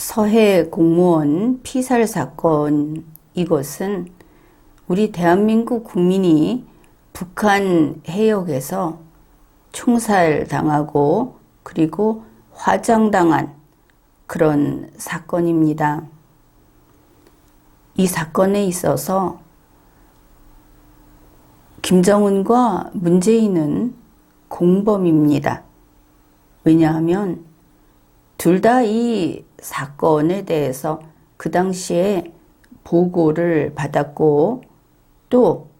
서해 공무원 피살 사건 이것은 우리 대한민국 국민이 북한 해역에서 총살 당하고 그리고 화장당한 그런 사건입니다. 이 사건에 있어서 김정은과 문재인은 공범입니다. 왜냐하면 둘 다 이 사건에 대해서 그 당시에 보고를 받았고 또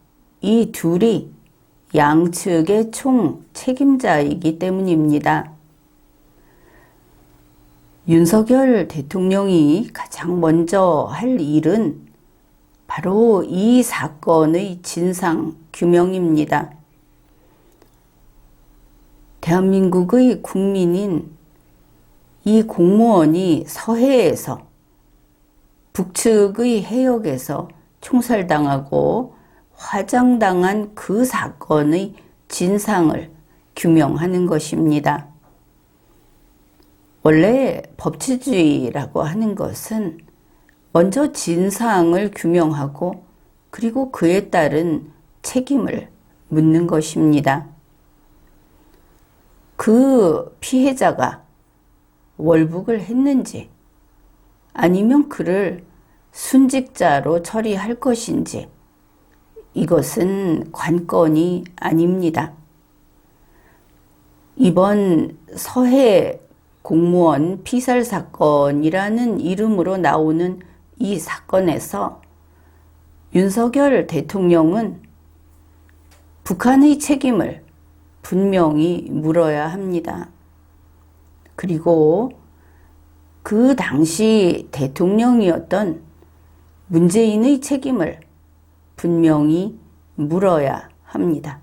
이 둘이 양측의 총 책임자이기 때문입니다. 윤석열 대통령이 가장 먼저 할 일은 바로 이 사건의 진상 규명입니다. 대한민국의 국민인 이 공무원이 서해에서 북측의 해역에서 총살당하고 화장당한 그 사건의 진상을 규명하는 것입니다. 원래 법치주의라고 하는 것은 먼저 진상을 규명하고 그리고 그에 따른 책임을 묻는 것입니다. 그 피해자가 월북을 했는지 아니면 그를 순직자로 처리할 것인지 이것은 관건이 아닙니다. 이번 서해 공무원 피살 사건이라는 이름으로 나오는 이 사건에서 윤석열 대통령은 북한의 책임을 분명히 물어야 합니다. 그리고 그 당시 대통령이었던 문재인의 책임을 분명히 물어야 합니다.